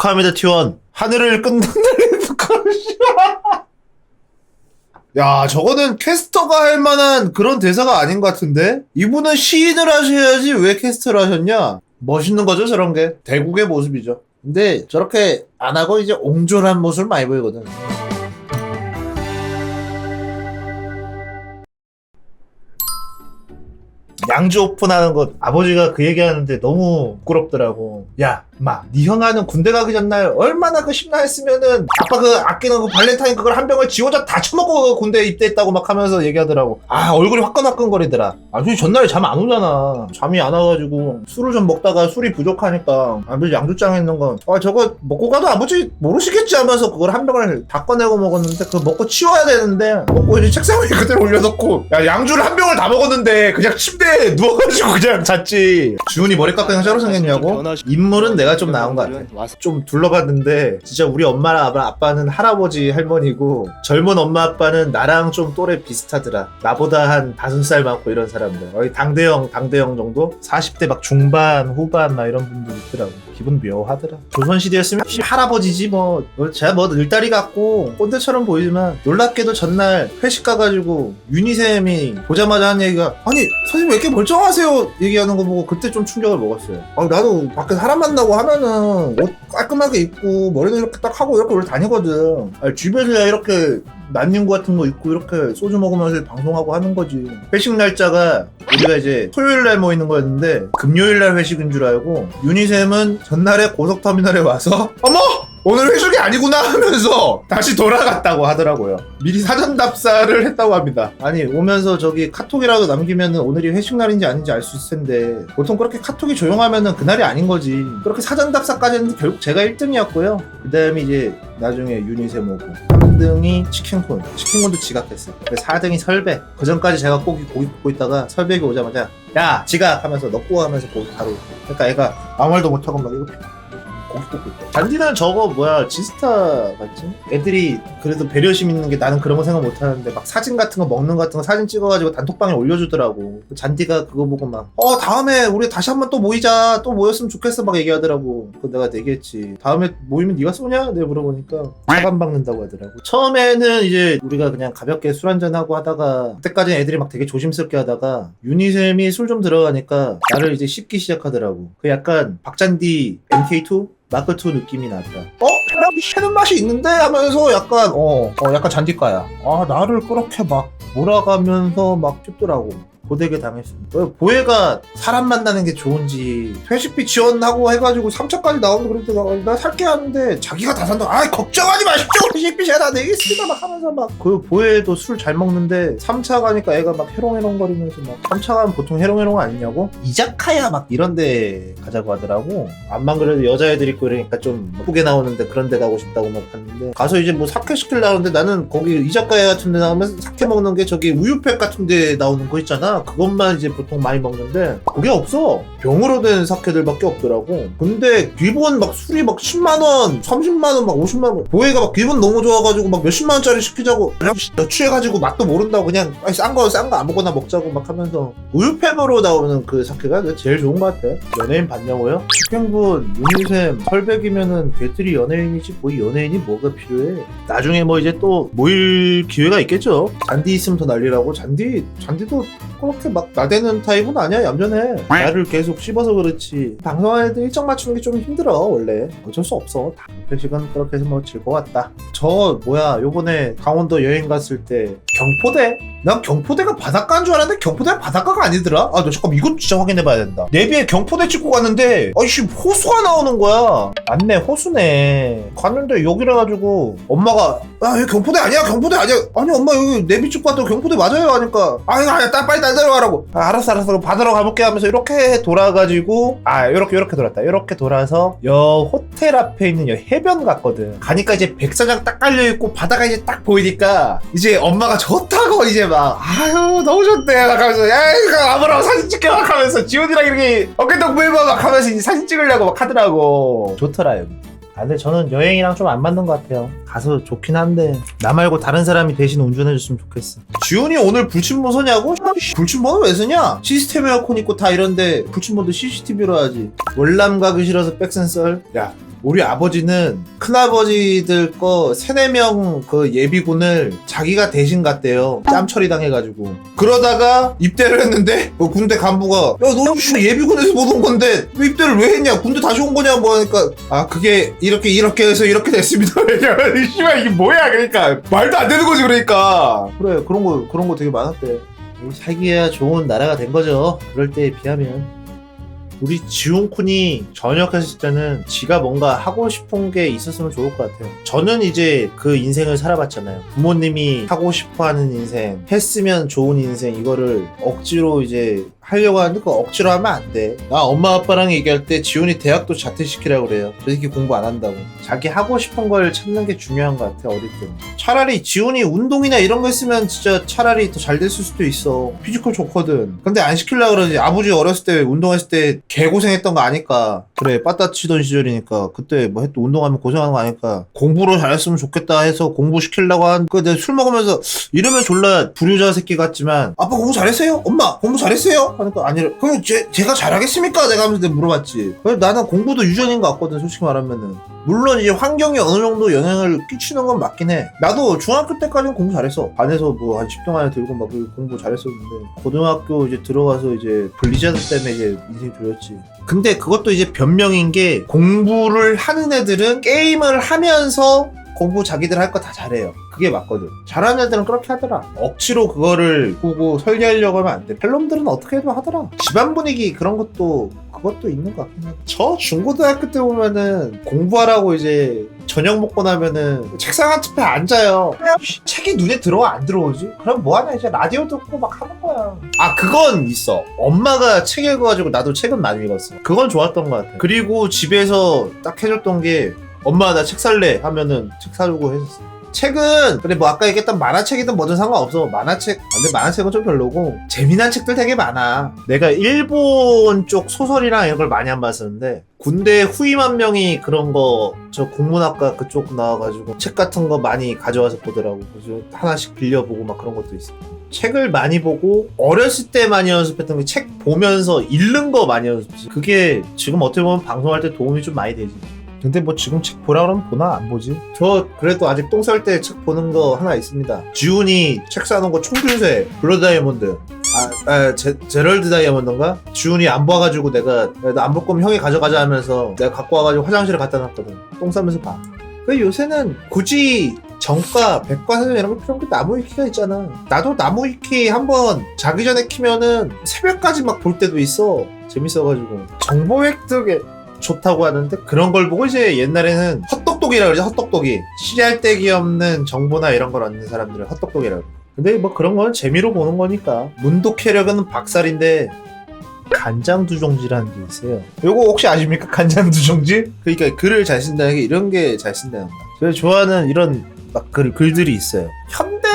축하합니다 T1 하늘을 끈덕달리는 북한시 야 저거는 캐스터가 할 만한 그런 대사가 아닌 것 같은데? 이분은 시인을 하셔야지 왜 캐스터를 하셨냐? 멋있는 거죠 저런 게? 대국의 모습이죠. 근데 저렇게 안 하고 이제 옹졸한 모습을 많이 보이거든. 양주 오픈하는 것. 아버지가 그 얘기하는데 너무 부끄럽더라고. 야 마, 네 형아는 군대 가기 전날 얼마나 그 심란했으면은 아빠 그 아끼는 그 발렌타인 그걸 한 병을 지 혼자 다 처먹고 그 군대에 입대했다고 막 하면서 얘기하더라고. 아 얼굴이 화끈화끈거리더라. 아버지 전날에 잠 안 오잖아. 잠이 안 와가지고 술을 좀 먹다가 술이 부족하니까. 아버지 양주장 했는 거아 저거 먹고 가도 아버지 모르시겠지 하면서 그걸 한 병을 다 꺼내고 먹었는데 그거 먹고 치워야 되는데 먹고 이제 책상 위에 그대로 올려놓고 야 양주를 한 병을 다 먹었는데 그냥 침대에 누워가지고 그냥 잤지. 주훈이 머리 깎으면 새로 생겼냐고? 인물은 내가 좀 나은 것 같아. 좀 둘러봤는데 진짜 우리 엄마랑 아빠, 아빠는 할아버지 할머니고 젊은 엄마 아빠는 나랑 좀 또래 비슷하더라. 나보다 한 다섯 살 많고 이런 사람들. 거의 당대형 당대형 정도? 40대 막 중반 후반 막 이런 분들 있더라고. 기분 묘하더라. 조선시대였으면 혹시 할아버지지 뭐. 뭐 제가 뭐 늘다리 같고 꼰대처럼 보이지만 놀랍게도 전날 회식 가가지고 유니쌤이 보자마자 한 얘기가 아니 선생님 왜 이렇게 멀쩡하세요? 얘기하는 거 보고 그때 좀 충격을 먹었어요. 아 나도 밖에 사람 만나고 하면은 옷 깔끔하게 입고 머리도 이렇게 딱 하고 이렇게 원래 다니거든. 아니, 집에서야 이렇게 난닝구 같은 거 입고 이렇게 소주 먹으면서 방송하고 하는 거지. 회식 날짜가 우리가 이제 토요일 날 모이는 거였는데 금요일 날 회식인 줄 알고 유니쌤은 전날에 고속터미널에 와서 어머 오늘 회식이 아니구나 하면서 다시 돌아갔다고 하더라고요. 미리 사전 답사를 했다고 합니다. 아니 오면서 저기 카톡이라도 남기면 오늘이 회식 날인지 아닌지 알 수 있을 텐데 보통 그렇게 카톡이 조용하면은 그날이 아닌 거지. 그렇게 사전 답사까지 했는데 결국 제가 1등이었고요. 그 다음에 이제 나중에 유니셈 오고 3등이 치킨콘 치킨콘도 지각했어요. 4등이 설백 그 전까지 제가 고기 고기 굽고 있다가 설백이 오자마자 야 지각 하면서 넣고 하면서 고기 바로 그러니까 애가 아무 말도 못하고 막 이거 고기 굽고 있다. 잔디는 저거 뭐야 지스타 같지? 애들이 그래도 배려심 있는 게 나는 그런 거 생각 못 하는데 막 사진 같은 거 먹는 거 같은 거 사진 찍어가지고 단톡방에 올려주더라고. 그 잔디가 그거 보고 막 어 다음에 우리 다시 한번 또 모이자 또 모였으면 좋겠어 막 얘기하더라고. 그 내가 얘기했지. 다음에 모이면 네가 쏘냐? 내가 물어보니까 차간 박는다고 하더라고. 처음에는 이제 우리가 그냥 가볍게 술 한잔 하고 하다가 그때까지는 애들이 막 되게 조심스럽게 하다가 유니셈이 술 좀 들어가니까 나를 이제 씹기 시작하더라고. 그 약간 박잔디 MK2 마크2 느낌이 나더라. 어? 나 새는 맛이 있는데? 하면서 약간, 어, 어, 약간 잔디가야. 아, 나를 그렇게 막 몰아가면서 막 씹더라고. 고되게 당했습니다. 왜 보혜가 사람 만나는 게 좋은지 회식비 지원하고 해가지고 3차까지 나오는데 그랬더니 나 살게 하는데 자기가 다 산다. 아 걱정하지 마십시오. 회식비 제가 다 내겠습니다. 막 하면서 막 그 보혜도 술 잘 먹는데 3차 가니까 애가 막 해롱해롱 거리면서 막 3차 가면 보통 해롱해롱 아니냐고? 이자카야 막 이런 데 가자고 하더라고. 안만 그래도 여자애들 있고 이러니까 좀 예쁘게 나오는데 그런 데 가고 싶다고 막 갔는데 가서 이제 뭐 사케 시킬라는데 나는 거기 이자카야 같은 데 나오면 사케 먹는 게 저기 우유팩 같은 데 나오는 거 있잖아. 그것만 이제 보통 많이 먹는데 그게 없어. 병으로 된 사케들밖에 없더라고. 근데 기본 막 술이 막 10만원, 30만원, 막 50만원. 보혜가 막 기분 너무 좋아가지고 막 몇십만원짜리 시키자고. 너 취해가지고 맛도 모른다고 그냥 싼 거 싼 거 아무거나 먹자고 막 하면서 우유팩으로 나오는 그 사케가 제일 좋은 것 같아. 연예인 봤냐고요? 식행분, 유니샘, 설백이면은 걔들이 연예인이지 뭐 연예인이 뭐가 필요해. 나중에 뭐 이제 또 모일 기회가 있겠죠. 잔디 있으면 더 난리라고. 잔디, 잔디도 그렇게 막 나대는 타입은 아니야 얌전해 나를 계속 씹어서 그렇지. 방송할 때 일정 맞추는 게 좀 힘들어 원래. 어쩔 수 없어. 회식은 그렇게 해서 뭐 즐거웠다저 뭐야 요번에 강원도 여행 갔을 때 경포대? 난 경포대가 바닷가인 줄 알았는데 경포대가 바닷가가 아니더라? 아너 잠깐 이거 진짜 확인해 봐야 된다. 내비에 경포대 찍고 갔는데 아이씨 호수가 나오는 거야. 맞네 호수네. 갔는데 여기라 가지고 엄마가 야 여기 경포대 아니야 경포대 아니야. 아니 엄마 여기 내비 찍고 왔다 경포대 맞아요 하니까 아니 아니 딸 빨리 날 데려가라고. 아, 알았어 알았어. 받으러 가볼게 하면서 이렇게 돌아 가지고 아 이렇게 이렇게 돌았다 이렇게 돌아서 여 호텔 앞에 있는 여 해변 갔거든 가니까 이제 백사장 딱 깔려있고 바다가 이제 딱 보이니까 이제 엄마가 좋다고 이제 막 아유 너무 좋대 막 하면서 야 이거 아무랑 사진 찍게 막 하면서 지훈이랑 이렇게 어깨동 물고 막 하면서 이제 사진 찍으려고 막 하더라고 좋더라 여기 아, 근데 저는 여행이랑 좀 안 맞는 것 같아요. 가서 좋긴 한데 나 말고 다른 사람이 대신 운전해줬으면 좋겠어. 지훈이 오늘 불침모 서냐고? 불침번호 왜 쓰냐? 시스템 에어컨 있고 다 이런데 불침번호 CCTV로 하지. 월남 가기 싫어서 백센썰. 야, 우리 아버지는 큰아버지들 거 세네 명 그 예비군을 자기가 대신 갔대요. 짬 처리 당해가지고. 그러다가 입대를 했는데 그 군대 간부가 야너 예비군에서 못 온 건데 왜 입대를 왜 했냐? 군대 다시 온 거냐? 뭐 하니까 아 그게 이렇게 이렇게 해서 이렇게 됐습니다. 왜냐면 씨발 이게 뭐야? 그러니까 말도 안 되는 거지 그러니까. 그래 그런 거 그런 거 되게 많았대. 살기야 좋은 나라가 된 거죠. 그럴 때에 비하면. 우리 지훈쿤이 전역했을 때는 지가 뭔가 하고 싶은 게 있었으면 좋을 것 같아요. 저는 이제 그 인생을 살아봤잖아요. 부모님이 하고 싶어 하는 인생, 했으면 좋은 인생, 이거를 억지로 이제 하려고 하는데 그거 억지로 하면 안 돼. 나 엄마 아빠랑 얘기할 때 지훈이 대학도 자퇴시키라고 그래요. 저 새끼 공부 안 한다고. 자기 하고 싶은 걸 찾는 게 중요한 것 같아, 어릴 때. 차라리 지훈이 운동이나 이런 거 했으면 진짜 차라리 더 잘 됐을 수도 있어. 피지컬 좋거든. 근데 안 시키려고 그러지. 아버지 어렸을 때 운동했을 때 개고생했던 거 아니까. 그래, 빠따 치던 시절이니까. 그때 뭐또 운동하면 고생하는 거 아니까. 공부로 잘했으면 좋겠다 해서 공부 시키려고 한, 그 내가 술 먹으면서 이러면 졸라 불효자 새끼 같지만 아빠 공부 잘했어요? 엄마 공부 잘했어요? 하니까 아니래. 그럼 제, 제가 잘하겠습니까? 내가 하면서 내가 물어봤지. 나는 공부도 유전인 것 같거든, 솔직히 말하면은. 물론 이제 환경이 어느 정도 영향을 끼치는 건 맞긴 해. 나도 중학교 때까지는 공부 잘했어. 반에서 뭐 한 10등 안에 들고 막 공부 잘했었는데 고등학교 이제 들어가서 이제 블리자드 때문에 이제 인생이 졸렸지. 근데 그것도 이제 변명인 게 공부를 하는 애들은 게임을 하면서 공부 자기들 할 거 다 잘해요. 그게 맞거든. 잘하는 애들은 그렇게 하더라. 억지로 그거를 꾸고 설계하려고 하면 안 돼. 펠놈들은 어떻게 해도 하더라. 집안 분위기 그런 것도 그것도 있는 것 같긴 해. 저 중고등학교 때 보면은 공부하라고 이제 저녁 먹고 나면은 책상 한 옆에 앉아요. 씨, 책이 눈에 들어와 안 들어오지? 그럼 뭐하냐 이제 라디오 듣고 막 하는 거야. 아 그건 있어. 엄마가 책 읽어가지고 나도 책은 많이 읽었어. 그건 좋았던 것 같아. 그리고 집에서 딱 해줬던 게 엄마 나 책 살래 하면은 책 사주고 했었어. 책은 그래 뭐 아까 얘기했던 만화책이든 뭐든 상관없어. 만화책 아, 근데 만화책은 좀 별로고 재미난 책들 되게 많아. 내가 일본 쪽 소설이랑 이런 걸 많이 안 봤었는데 군대 후임 한 명이 그런 거 저 국문학과 그쪽 나와가지고 책 같은 거 많이 가져와서 보더라고. 그래서 하나씩 빌려보고 막 그런 것도 있어. 책을 많이 보고 어렸을 때 많이 연습했던 게 책 보면서 읽는 거 많이 연습했어. 그게 지금 어떻게 보면 방송할 때 도움이 좀 많이 되지 근데 뭐 지금 책 보라 그러면 보나 안 보지? 저 그래도 아직 똥 쌀 때 책 보는 거 하나 있습니다. 지훈이 책 사놓은 거 총줄새 블러드 다이아몬드. 아, 아 제, 제럴드 다이아몬드인가? 지훈이 안 봐가지고 내가 안 볼 거면 형이 가져가자 하면서 내가 갖고 와가지고 화장실에 갖다 놨거든. 똥 싸면서 봐. 그 요새는 굳이 정가, 백과사전 이런 거 필요 없게 나무 위키가 있잖아. 나도 나무 위키 한번 자기 전에 키면은 새벽까지 막 볼 때도 있어. 재밌어가지고. 정보 획득에 좋다고 하는데 그런 걸 보고 이제 옛날에는 헛똑똑이라 그러죠 헛똑똑이. 씨알데기 없는 정보나 이런 걸 얻는 사람들은 헛똑똑이라 그러고 근데 뭐 그런 건 재미로 보는 거니까. 문독회력은 박살인데 간장 두종지라는 게 있어요. 요거 혹시 아십니까? 간장 두종지? 그러니까 글을 잘 쓴다는 게 이런 게 잘 쓴다는 거야. 제가 좋아하는 이런 막 글, 글들이 있어요. 현대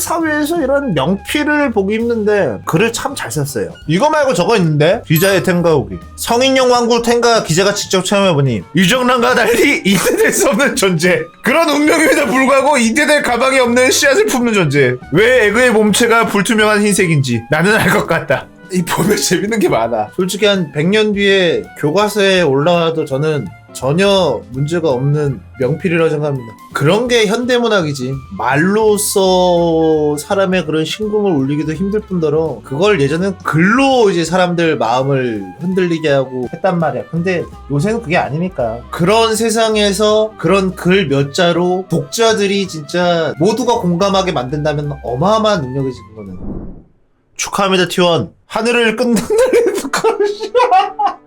사회에서 이런 명필을 보기 힘든데 글을 참 잘 썼어요. 이거 말고 저거 있는데 기자의 텐가 오기. 성인용 왕국 텐가 기자가 직접 체험해보니 유정란과 달리 이대될 수 없는 존재. 그런 운명임에도 불구하고 이대될 가방이 없는 씨앗을 품는 존재. 왜 에그의 몸체가 불투명한 흰색인지 나는 알 것 같다. 이 보면 재밌는 게 많아. 솔직히 한 100년 뒤에 교과서에 올라와도 저는 전혀 문제가 없는 명필이라고 생각합니다. 그런 게 현대문학이지. 말로써 사람의 그런 심금을 울리기도 힘들 뿐더러 그걸 예전엔 글로 이제 사람들 마음을 흔들리게 하고 했단 말이야. 근데 요새는 그게 아니니까. 그런 세상에서 그런 글 몇 자로 독자들이 진짜 모두가 공감하게 만든다면 어마어마한 능력이지 그거는. 축하합니다 T1. 하늘을 끈덕달리는 북한시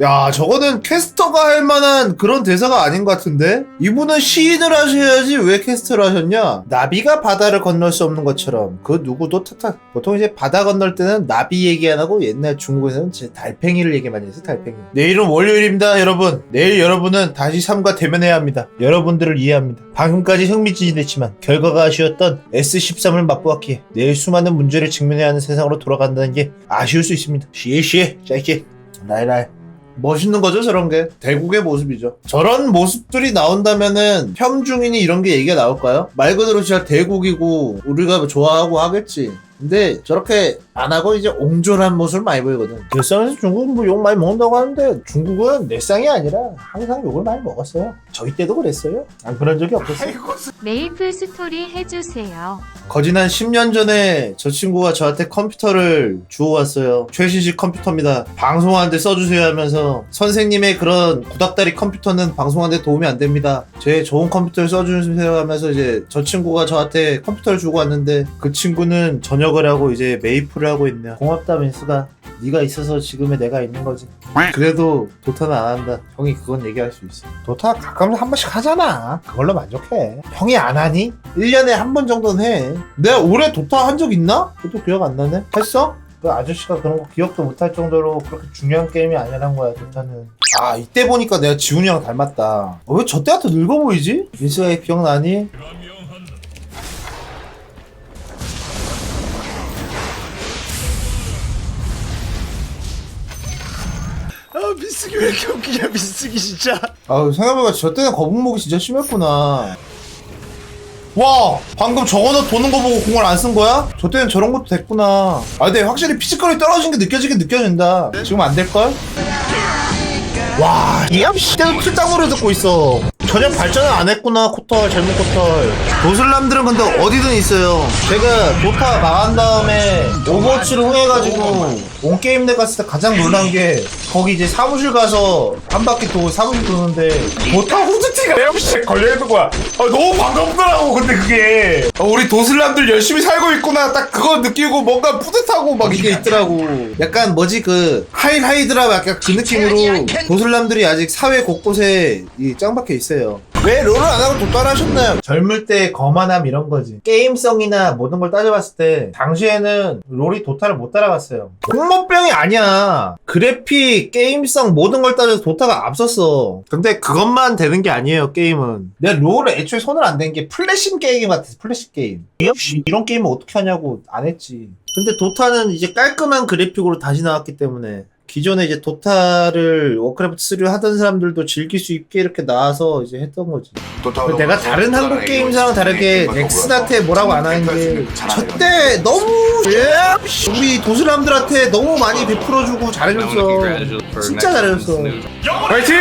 야, 저거는 캐스터가 할 만한 그런 대사가 아닌 것 같은데? 이분은 시인을 하셔야지 왜 캐스터를 하셨냐? 나비가 바다를 건널 수 없는 것처럼 그 누구도 탓하. 보통 이제 바다 건널 때는 나비 얘기 안 하고 옛날 중국에서는 제 달팽이를 얘기 많이 했어요, 달팽이. 내일은 월요일입니다, 여러분. 내일 여러분은 다시 삶과 대면해야 합니다. 여러분들을 이해합니다. 방금까지 흥미진진했지만 결과가 아쉬웠던 S13을 맛보았기에 내일 수많은 문제를 직면해야 하는 세상으로 돌아간다는 게 아쉬울 수 있습니다. 시에 시에, 짜이게, 라이라이. 멋있는 거죠 저런 게? 대국의 모습이죠. 저런 모습들이 나온다면은 평중이니 이런 게 얘기가 나올까요? 말 그대로 진짜 대국이고 우리가 좋아하고 하겠지 근데 저렇게 안 하고 이제 옹졸한 모습을 많이 보이거든. 일상에서 중국은 뭐 욕 많이 먹는다고 하는데 중국은 내상이 아니라 항상 욕을 많이 먹었어요. 저희 때도 그랬어요. 안 그런 적이 없었어요. 메이플 스토리 해주세요. 거진 한 10년 전에 저 친구가 저한테 컴퓨터를 주워왔어요. 최신식 컴퓨터입니다. 방송하는데 써주세요 하면서 선생님의 그런 구닥다리 컴퓨터는 방송하는데 도움이 안 됩니다. 제 좋은 컴퓨터를 써주세요 하면서 이제 저 친구가 저한테 컴퓨터를 주고 왔는데 그 친구는 전 역을 하고 이제 메이플을 하고 있네요. 고맙다 민수가. 네가 있어서 지금의 내가 있는 거지. 그래도 도타는 안 한다. 형이 그건 얘기할 수 있어. 도타 가끔 한 번씩 하잖아. 그걸로 만족해. 형이 안 하니? 1년에 한 번 정도는 해. 내가 올해 도타 한 적 있나? 그것도 기억 안 나네. 했어? 그 아저씨가 그런 거 기억도 못 할 정도로 그렇게 중요한 게임이 아니란 거야, 도타는. 아, 이때 보니까 내가 지훈이 형 닮았다. 어, 왜저 때한테 늙어 보이지? 민수가 기억나니? 아 미쓰기 왜 이렇게 웃기냐 미쓰기 진짜 아 생각해보니까 저 때는 거북목이 진짜 심했구나. 와 방금 저거 너 도는 거 보고 공을 안 쓴 거야? 저 때는 저런 것도 됐구나. 아 근데 확실히 피지컬이 떨어진 게 느껴지긴 느껴진다. 지금 안 될걸? 와, 이암 시대도 틀땅으로 듣고 있어. 전혀 발전을 안 했구나, 코털, 젊은 코털. 도슬람들은 근데 어디든 있어요. 제가 도타 망한 다음에 오버워치를 흥해가지고 온 게임 내 갔을 때 가장 놀란 게 거기 이제 사무실 가서 한 바퀴 도고 사무실 도는데 도타 후드티가 에어비스에 걸려있는 거야. 아, 너무 반갑더라고, 근데 그게. 아, 우리 도슬람들 열심히 살고 있구나. 딱 그거 느끼고 뭔가 뿌듯하고 막 이게 있더라고. 약간 뭐지, 그, 하이하이드라 약간 그 느낌으로 도슬람들이 아직 사회 곳곳에 이 짱박혀 있어요. 왜 롤을 안 하고 도타를 하셨나요? 젊을 때 거만함 이런 거지. 게임성이나 모든 걸 따져봤을 때 당시에는 롤이 도타를 못 따라갔어요. 공모병이 아니야. 그래픽, 게임성 모든 걸 따져서 도타가 앞섰어. 근데 그것만 되는 게 아니에요, 게임은. 내가 롤에 애초에 손을 안 댄 게 플래시 게임 같았어, 플래시 게임. 역시 이런 게임을 어떻게 하냐고 안 했지. 근데 도타는 이제 깔끔한 그래픽으로 다시 나왔기 때문에 기존에 이제 도타를 워크래프트 3를 하던 사람들도 즐길 수 있게 이렇게 나와서 이제 했던 거지. 내가 다른 한국 게임사랑 다르게 엑스한테 뭐라고 안 하는 게 저때 너무 예, 우리 도스람들한테 너무 많이 베풀어주고 잘해줬어. 진짜 잘해줬어. 화이팅!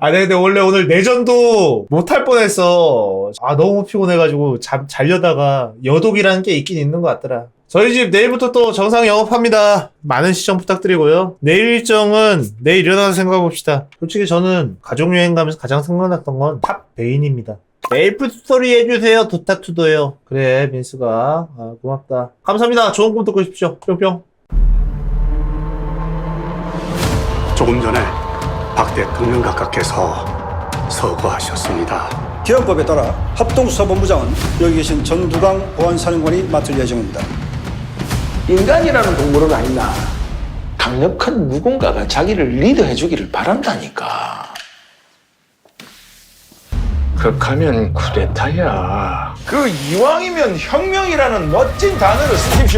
아, 네, 근데 원래 오늘 내전도 못할 뻔했어. 아, 너무 피곤해가지고 잠, 자려다가 여독이라는 게 있긴 있는 것 같더라. 저희 집 내일부터 또 정상 영업합니다. 많은 시청 부탁드리고요. 내일 일정은 내일 일어나서 생각해봅시다. 솔직히 저는 가족여행 가면서 가장 생각났던 건 탑 베인입니다. 메이플 스토리 해주세요. 도타투도요. 그래, 민수가. 아, 고맙다. 감사합니다. 좋은 꿈 듣고 싶십시오. 뿅뿅. 조금 전에 박 대통령 각하께서 서거하셨습니다. 기업법에 따라 합동수사본부장은 여기 계신 전두강 보안사령관이 맡을 예정입니다. 인간이라는 동물은 아니다. 강력한 누군가가 자기를 리드해 주기를 바란다니까. 극하면 쿠데타야. 그 이왕이면 혁명이라는 멋진 단어를 쓰십시오.